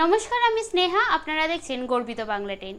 নমস্কার, আমি স্নেহা, আপনারা দেখছেন গর্বিত বাংলা টেন।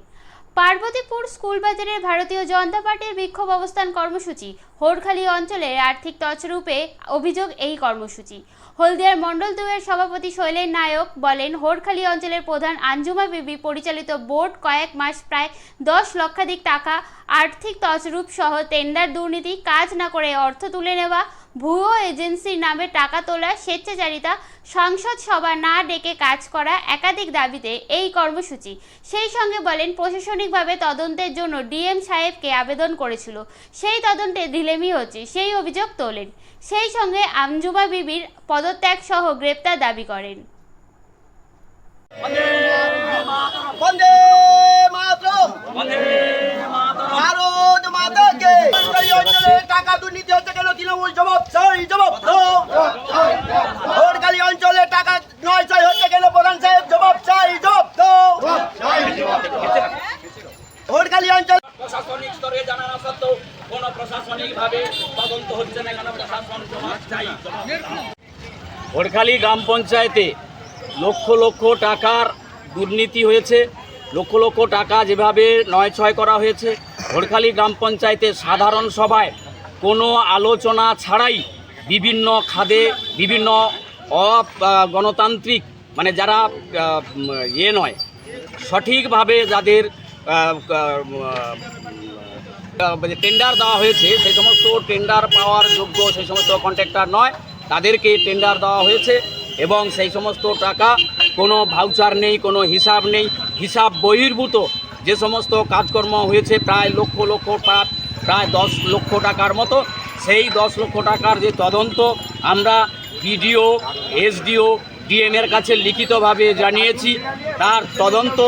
পার্বতীপুর স্কুল বাজারের ভারতীয় জনতা পার্টির বিক্ষোভ অবস্থান কর্মসূচি, হোরখালী অঞ্চলের আর্থিক তছরূপে অভিযোগ এই কর্মসূচি। হলদিয়ার মণ্ডল দুয়ের সভাপতি শৈলেন নায়ক বলেন, হোরখালী অঞ্চলের প্রধান আঞ্জুমা বিবি পরিচালিত বোর্ড কয়েক মাস প্রায় দশ লক্ষাধিক টাকা আর্থিক তছরূপ সহ টেন্ডার দুর্নীতি, কাজ না করে অর্থ তুলে নেওয়া ভুয়ো এজেন্সির নামে টাকা তোলা স্বেচ্ছাচারিতা সংসদ সভা না ডেকে কাজ করা একাধিক দাবিতে এই কর্মসূচি। সেই সঙ্গে বলেন প্রশাসনিকভাবে তদন্তের জন্য ডিএম সাহেবকে আবেদন করেছিল। সেই তদন্তে ঢিলেমি হচ্ছে সেই অভিযোগ তোলেন। সেই সঙ্গে আমজুমা বিবির পদত্যাগ সহ গ্রেপ্তার দাবি করেন। টাকা দুর্নীতি হচ্ছে তৃণমূল জবাব চাই জবাব দাও। সরকারি অঞ্চলে টাকা নয় চাই হচ্ছে কেন প্রধান সাহেব? জবাব চাই জবাব দাও। অঞ্চল প্রশাসনিক স্তরে জানা সত্ত্বেও কোনো প্রশাসনিক ভাবে তদন্ত হচ্ছে না কেন প্রশাসন জবাব চাই ভোরখালী গ্রাম পঞ্চায়েতে লক্ষ লক্ষ টাকার দুর্নীতি হয়েছে। লক্ষ লক্ষ টাকা যেভাবে নয় ছয় করা হয়েছে ভোরখালী গ্রাম পঞ্চায়েতে সাধারণ সভায় কোনো আলোচনা ছাড়াই বিভিন্ন খাদে বিভিন্ন অগণতান্ত্রিক মানে যারা ইয়ে নয়, সঠিকভাবে যাদের টেন্ডার দেওয়া হয়েছে, সেই সমস্ত টেন্ডার পাওয়ার যোগ্য, সেই সমস্ত কন্ট্রাক্টর নয়, তাদেরকে টেন্ডার দেওয়া হয়েছে এবং সেই সমস্ত টাকা কোনো ভাউচার নেই, কোনো হিসাব নেই, হিসাব বহির্ভূত যে সমস্ত কাজকর্ম হয়েছে, প্রায় লক্ষ লক্ষ টাকা প্রায় দশ লক্ষ টাকার মতো। সেই দশ লক্ষ টাকার যে তদন্ত আমরা বিডিও, এসডিও ডিএমের কাছে লিখিতভাবে জানিয়েছি। তার তদন্ত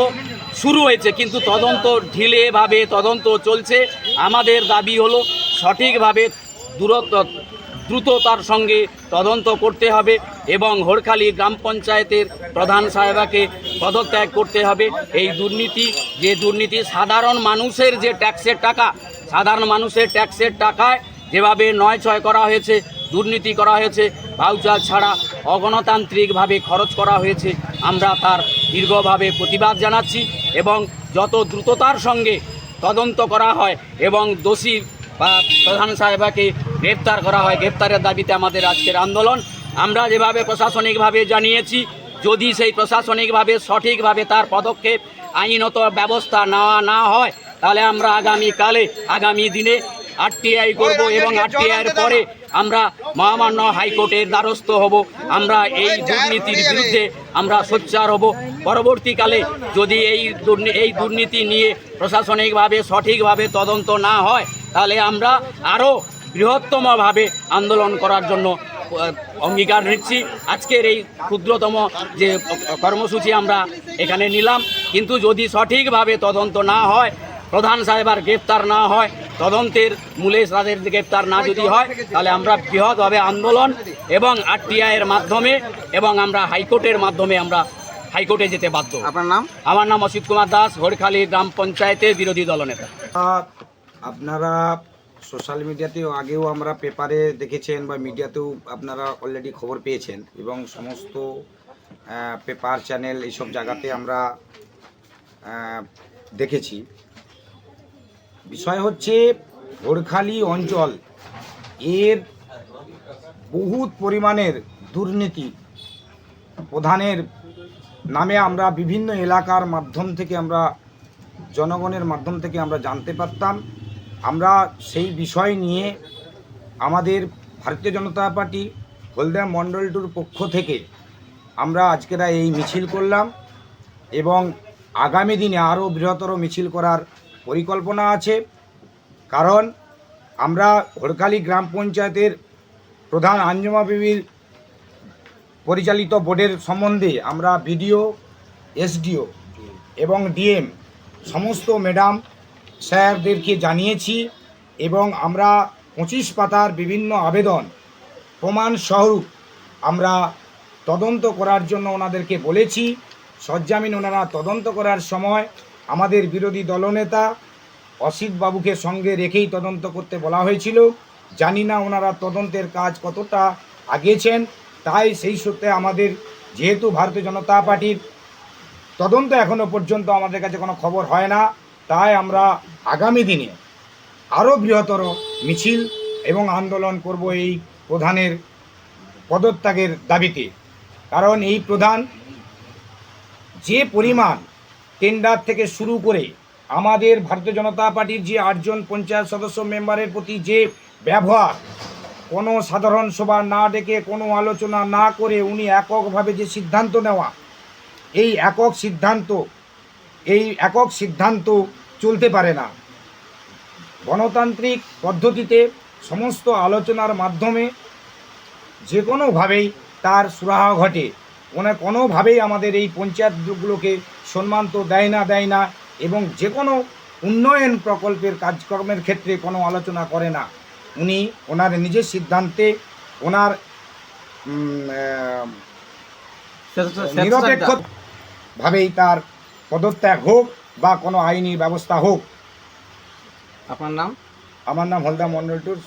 শুরু হয়েছে, কিন্তু তদন্ত ঢিলেভাবে তদন্ত চলছে। আমাদের দাবি হলো সঠিকভাবে দূরত্ব, দ্রুততার সঙ্গে তদন্ত করতে হবে এবং হোরখালী গ্রাম পঞ্চায়েতের প্রধান সাহেবাকে পদত্যাগ করতে হবে। এই দুর্নীতি, যে দুর্নীতি, সাধারণ মানুষের যে ট্যাক্সের টাকা সাধারণ মানুষের ট্যাক্সের টাকায় যেভাবে নয় ছয় করা হয়েছে, দুর্নীতি করা হয়েছে ভাউচার ছাড়া অগণতান্ত্রিকভাবে খরচ করা হয়েছে, আমরা তার দীর্ঘভাবে প্রতিবাদ জানাচ্ছি এবং যত দ্রুততার সঙ্গে তদন্ত করা হয় এবং দোষী বা প্রধান সাহেবাকে গ্রেপ্তার করা হয়, গ্রেপ্তারের দাবিতে আমাদের আজকের আন্দোলন, আমরা যেভাবে প্রশাসনিকভাবে জানিয়েছি, যদি সেই প্রশাসনিকভাবে সঠিকভাবে তার পদক্ষেপ, আইনত ব্যবস্থা নেওয়া না হয় তাহলে আমরা আগামীকালে আগামী দিনে আরটিআই করব এবং আরটিআইয়ের পরে আমরা মহামান্য হাইকোর্টের দ্বারস্থ হব। আমরা এই দুর্নীতির বিরুদ্ধে আমরা সোচ্চার হব। পরবর্তীকালে যদি এই এই দুর্নীতি নিয়ে প্রশাসনিকভাবে সঠিকভাবে তদন্ত না হয় তাহলে আমরা আরও বৃহত্তমভাবে আন্দোলন করার জন্য অঙ্গীকার নিচ্ছি। আজকের এই ক্ষুদ্রতম যে কর্মসূচি আমরা এখানে নিলাম। কিন্তু যদি সঠিকভাবে তদন্ত না হয় প্রধান সাহেবার গ্রেপ্তার না হয় তদন্তের মূলে তাদের গ্রেপ্তার না যদি হয় তাহলে আমরা বৃহৎভাবে আন্দোলন এবং আরটিআইয়ের মাধ্যমে এবং আমরা হাইকোর্টের মাধ্যমে আমরা হাইকোর্টে যেতে বাধ্য। আপনার নাম? আমার নাম অসিত কুমার দাস হরখালী গ্রাম পঞ্চায়েতের বিরোধী দলনেতা। আপনারা সোশ্যাল মিডিয়াতেও আগেও আমরা পেপারে দেখেছেন বা মিডিয়াতেও আপনারা অলরেডি খবর পেয়েছেন এবং সমস্ত পেপার চ্যানেল এইসব জায়গাতে আমরা দেখেছি। বিষয় হচ্ছে ভোরখালি অঞ্চল। এর বহুত পরিমাণের দুর্নীতি। প্রধানের নামে আমরা বিভিন্ন এলাকার মাধ্যম থেকে আমরা, জনগণের মাধ্যম থেকে আমরা জানতে পারতাম। আমরা সেই বিষয় নিয়ে আমাদের ভারতীয় জনতা পার্টি, হলদিয়া মণ্ডলটুর পক্ষ থেকে আমরা আজকেরা এই মিছিল করলাম এবং আগামী দিনে আরও বৃহত্তর মিছিল করার পরিকল্পনা আছে। কারণ আমরা হরকালি গ্রাম পঞ্চায়েতের প্রধান আঞ্জুমা বিবির পরিচালিত বোর্ডের সম্বন্ধে আমরা বিডিও, এসডিও এবং ডিএম সমস্ত ম্যাডাম স্যারদেরকে জানিয়েছি এবং আমরা পঁচিশ পাতার বিভিন্ন আবেদন, প্রমাণ স্বরূপ আমরা তদন্ত করার জন্য ওনাদেরকে বলেছি। সজ্জামিন ওনারা তদন্ত করার সময় আমাদের বিরোধী দলনেতা অসিত বাবুকে সঙ্গে রেখেই তদন্ত করতে বলা হয়েছিল। জানি না ওনারা তদন্তের কাজ কতটা আগিয়েছেন তাই সেই সূত্রে আমাদের যেহেতু ভারতীয় জনতা পার্টির তদন্ত এখনও পর্যন্ত আমাদের কাছে কোনো খবর হয় না, তাই আমরা আগামী দিনে আরও বৃহত্তর মিছিল এবং আন্দোলন করব এই প্রধানের পদত্যাগের দাবিতে। কারণ এই প্রধান যে পরিমাণ টেন্ডার থেকে শুরু করে আমাদের ভারতীয় জনতা পার্টির যে আটজন পঞ্চায়েত সদস্য মেম্বারের প্রতি যে ব্যবহার, কোনো সাধারণ সভা না ডেকে কোনো আলোচনা না করে উনি এককভাবে যে সিদ্ধান্ত নেওয়া, এই একক সিদ্ধান্ত, এই একক সিদ্ধান্ত চলতে পারে না। গণতান্ত্রিক পদ্ধতিতে সমস্ত আলোচনার মাধ্যমে যে কোনোভাবেই তার সুরাহা ঘটে। কোনো কোনোভাবেই আমাদের এই পঞ্চায়েতগুলোকে সম্মান তো দেয় না দেয় না। এবং যে কোনো উন্নয়ন প্রকল্পের কাজকর্মের ক্ষেত্রে কোনো আলোচনা করে না। উনি ওনার নিজের সিদ্ধান্তে ওনার নিরপেক্ষভাবেই তার পদত্যাগ হোক বা কোনো আইনি ব্যবস্থা হোক। আপনার নাম? আমার নাম হলদা মন্ডল টুর